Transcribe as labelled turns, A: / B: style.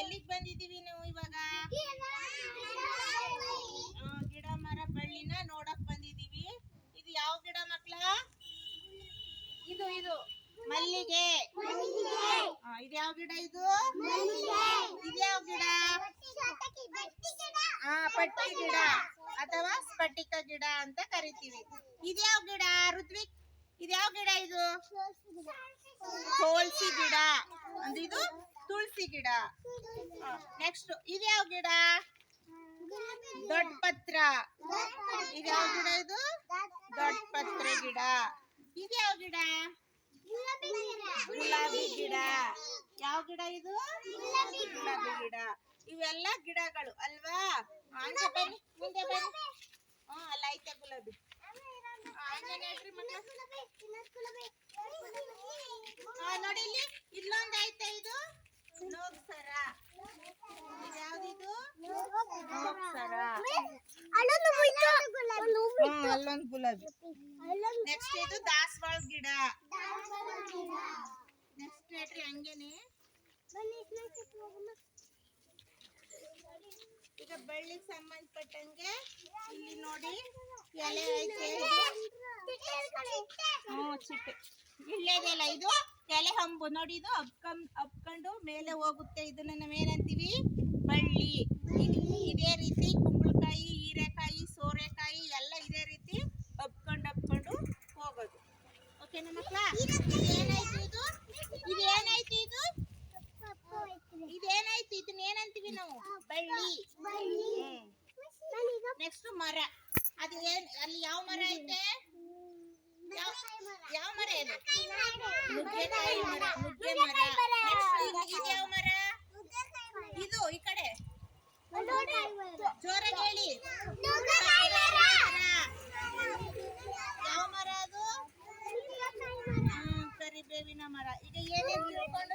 A: ಎಲ್ಲಿಗ್ ಬಂದಿದೀವಿ ನಾವು ಇವಾಗ? ಆ, ಗಿಡ ಮರ ಬಳ್ಳಿನ ನೋಡಕ್ ಬಂದಿದೀವಿ. ಇದು ಯಾವ ಗಿಡ ಮಕ್ಳ? ಇದು ಇದು. ಮಲ್ಲಿಗೆ. ಆ, ಇದು ಯಾವ ಗಿಡ ಇದು? ಇದು ಯಾವ ಗಿಡ? ಆ ಪಟ್ಟಿ ಗಿಡ ಅಥವಾ ಸ್ಫಟಿಕ ಗಿಡ ಅಂತ ಕರಿತೀವಿ. ಇದ್ಯಾವ ಗಿಡ ಋತ್ವಿಕ್? ಇದ್ಯಾವ ಗಿಡ ಇದು? ತುಳಸಿ ಗಿಡ. ಅಂದ್ರೆ ಇದು ತುಳಸಿ ಗಿಡ. ನೆಕ್ಸ್ಟ್ ಇದ್ಯಾವ ಗಿಡ. ದೊಡ್ಡ ಪತ್ರ. ಇದ್ಯಾವ ಗಿಡ ಇದು? ದೊಡ್ಡ ಪತ್ರ ಗಿಡ. ಇದ್ಯಾವ ಗಿಡ? ಗುಲಾಬಿ ಗಿಡ. ಯಾವ ಗಿಡ ಇದು? ಗುಲಾಬಿ ಗಿಡ. ಇವೆಲ್ಲ ಗಿಡಗಳು ಅಲ್ವಾ? ಆಂಜ ಬನ್ನಿ ಮುಂದೆ ಬನ್ನಿ. ಹಾ ಅಲ್ಲ ಐತೆ ಗುಲಾಬಿ. ನೋಡಿ ಇಲ್ಲಿ ಇಲ್ಲೊಂದ್ ಐತೆ ಇದು. ಅಲ್ಲೊಂದ್ ಗುಲಾಬಿ. ನೆಕ್ಸ್ಟ್ ಇದು ದಾಸವಾಳ ಗಿಡ. ನೆಕ್ಸ್ಟ್ ಹೇಳ್ರಿ ಹಂಗೇನೆ. ಈಗ ಬೆಳ್ಳಿಗೆ ಸಂಬಂಧಪಟ್ಟಂಗೆ ಇಲ್ಲಿ ನೋಡಿ ಎಲೆ ಐತೆ. ಹ್ಮ್ ಚಿಟ್ಟೆ. ಇಲ್ಲೇದೆಲ್ಲ ಇದು ಎಲೆ ಹಂಬು. ನೋಡಿ ಇದು ಹಬ್ಕೊಂಡ್ ಹಬ್ಕೊಂಡು ಮೇಲೆ ಹೋಗುತ್ತೆ. ಇದನ್ನ ನಾವೇನಂತೀವಿ ಬಳ್ಳಿ ಇದ್- ರೀತಿ ಕುಂಬಳಕಾಯಿ ಹೀರೆಕಾಯಿ ಸೋರೆಕಾಯಿ ಎಲ್ಲ ಇದೇ ರೀತಿ ಹಬ್ಕೊಂಡು ಹಬ್ಕೊಂಡು ಹೋಗೋದು ಓಕೆನಾ ಮಕ್ಕಳ ಇದೇನಾಯ್ತು ಇದು? ಇದೇನಾಯ್ತು ಇದು? ಇದೇನಾಯ್ತು? ಇದನ್ನ ಏನಂತೀವಿ ನಾವು? ಬಳ್ಳಿ. ನೆಕ್ಸ್ಟ್ ಮರ. ಅದು ಏನ್ ಅಲ್ಲಿ ಯಾವ ಮರ ಐತೆ? ಯಾವ ಯಾವ ಮರ ಇದು? ನುಗ್ಗೆಕಾಯಿ ಮರ. ನುಗ್ಗೆ ಮರ. ನೆಕ್ಸ್ಟ್ ಇದು ಯಾವ ಜೋರಾಗಿ ಮರ ಅದು ಸರಿ ಮರ. ಈಗ ಏನೇನು ತಿಳ್ಕೊಂಡು